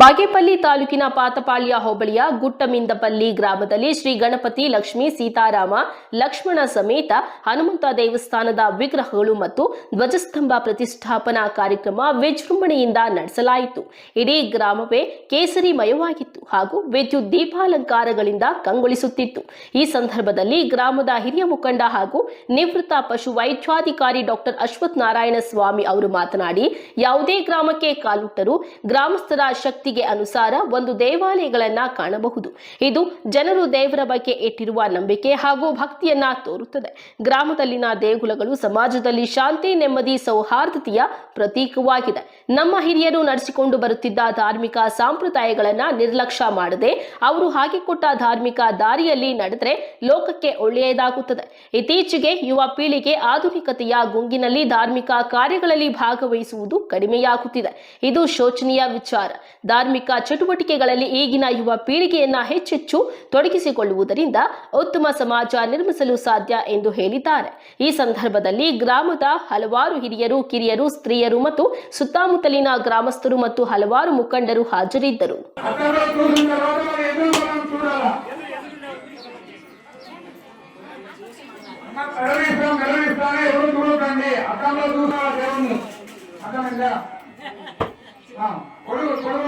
ಬಾಗೇಪಲ್ಲಿ ತಾಲೂಕಿನ ಪಾತಪಾಳ್ಯ ಹೋಬಳಿಯ ಗುಟ್ಟಮಿಂದಪಲ್ಲಿ ಗ್ರಾಮದಲ್ಲಿ ಶ್ರೀ ಗಣಪತಿ, ಲಕ್ಷ್ಮೀ, ಸೀತಾರಾಮ, ಲಕ್ಷ್ಮಣ ಸಮೇತ ಹನುಮಂತ ದೇವಸ್ಥಾನದ ವಿಗ್ರಹಗಳು ಮತ್ತು ಧ್ವಜಸ್ತಂಭ ಪ್ರತಿಷ್ಠಾಪನಾ ಕಾರ್ಯಕ್ರಮ ವಿಜೃಂಭಣೆಯಿಂದ ನಡೆಸಲಾಯಿತು. ಇಡೀ ಗ್ರಾಮವೇ ಕೇಸರಿಮಯವಾಗಿತ್ತು ಹಾಗೂ ವಿದ್ಯುತ್ ದೀಪಾಲಂಕಾರಗಳಿಂದ ಕಂಗೊಳಿಸುತ್ತಿತ್ತು. ಈ ಸಂದರ್ಭದಲ್ಲಿ ಗ್ರಾಮದ ಹಿರಿಯ ಮುಖಂಡ ಹಾಗೂ ನಿವೃತ್ತ ಪಶು ವೈದ್ಯಾಧಿಕಾರಿ ಡಾಕ್ಟರ್ ಅಶ್ವಥ್ ನಾರಾಯಣ ಸ್ವಾಮಿ ಅವರು ಮಾತನಾಡಿ, ಯಾವುದೇ ಗ್ರಾಮಕ್ಕೆ ಕಾಲುಟ್ಟರೂ ಗ್ರಾಮಸ್ಥರ ಶಕ್ತಿಗೆ ಅನುಸಾರ ಒಂದು ದೇವಾಲಯಗಳನ್ನ ಕಾಣಬಹುದು. ಇದು ಜನರು ದೇವರ ಬಗ್ಗೆ ಇಟ್ಟಿರುವ ನಂಬಿಕೆ ಹಾಗೂ ಭಕ್ತಿಯನ್ನ ತೋರುತ್ತದೆ. ಗ್ರಾಮದಲ್ಲಿನ ದೇಗುಲಗಳು ಸಮಾಜದಲ್ಲಿ ಶಾಂತಿ, ನೆಮ್ಮದಿ, ಸೌಹಾರ್ದತೆಯ ಪ್ರತೀಕವಾಗಿದೆ. ನಮ್ಮ ಹಿರಿಯರು ನಡೆಸಿಕೊಂಡು ಬರುತ್ತಿದ್ದ ಧಾರ್ಮಿಕ ಸಾಂಪ್ರದಾಯಗಳನ್ನ ನಿರ್ಲಕ್ಷ್ಯ ಮಾಡದೆ ಅವರು ಹಾಕಿಕೊಟ್ಟ ಧಾರ್ಮಿಕ ದಾರಿಯಲ್ಲಿ ನಡೆದರೆ ಲೋಕಕ್ಕೆ ಒಳ್ಳೆಯದಾಗುತ್ತದೆ. ಇತ್ತೀಚೆಗೆ ಯುವ ಪೀಳಿಗೆ ಆಧುನಿಕತೆಯ ಗುಂಗಿನಲ್ಲಿ ಧಾರ್ಮಿಕ ಕಾರ್ಯಗಳಲ್ಲಿ ಭಾಗವಹಿಸುವುದು ಕಡಿಮೆಯಾಗುತ್ತಿದೆ. ಇದು ಶೋಚನೀಯ ವಿಚಾರ. ಧಾರ್ಮಿಕ ಚಟುವಟಿಕೆಗಳಲ್ಲಿ ಈಗಿನ ಯುವ ಪೀಳಿಗೆಯನ್ನ ಹೆಚ್ಚೆಚ್ಚು ತೊಡಗಿಸಿಕೊಳ್ಳುವುದರಿಂದ ಉತ್ತಮ ಸಮಾಜ ನಿರ್ಮಿಸಲು ಸಾಧ್ಯ ಎಂದು ಹೇಳಿದ್ದಾರೆ. ಈ ಸಂದರ್ಭದಲ್ಲಿ ಗ್ರಾಮದ ಹಲವಾರು ಹಿರಿಯರು, ಕಿರಿಯರು, ಸ್ತ್ರೀಯರು ಮತ್ತು ಸುತ್ತಮುತ್ತಲಿನ ಗ್ರಾಮಸ್ಥರು ಮತ್ತು ಹಲವಾರು ಮುಖಂಡರು ಹಾಜರಿದ್ದರು. అక్కడ చూసిన తర్వాత మరి ఎన్నో మనం చూడాలా అమ్మ మెడలిస్తాం మెడలిస్తానే ఎవరు చూడకండి అద్దంలో చూసారా దేవుణ్ణి అర్థమైందా ఆ, కొడుకు కొడుకు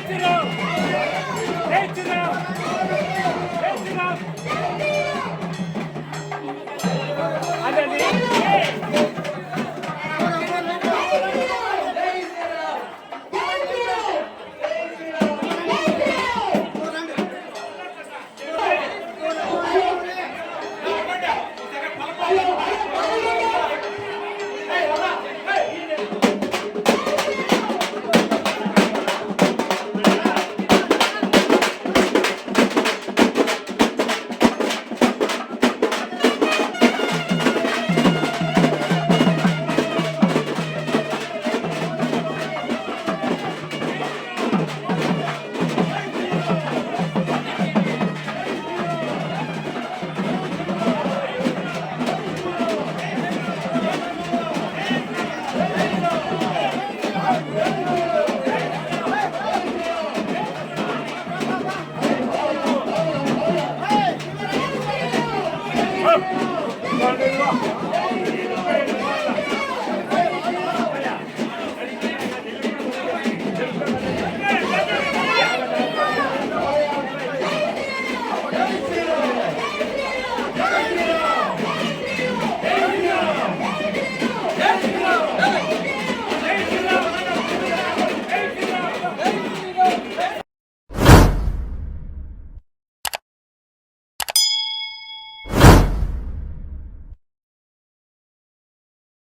இருக்கிறார்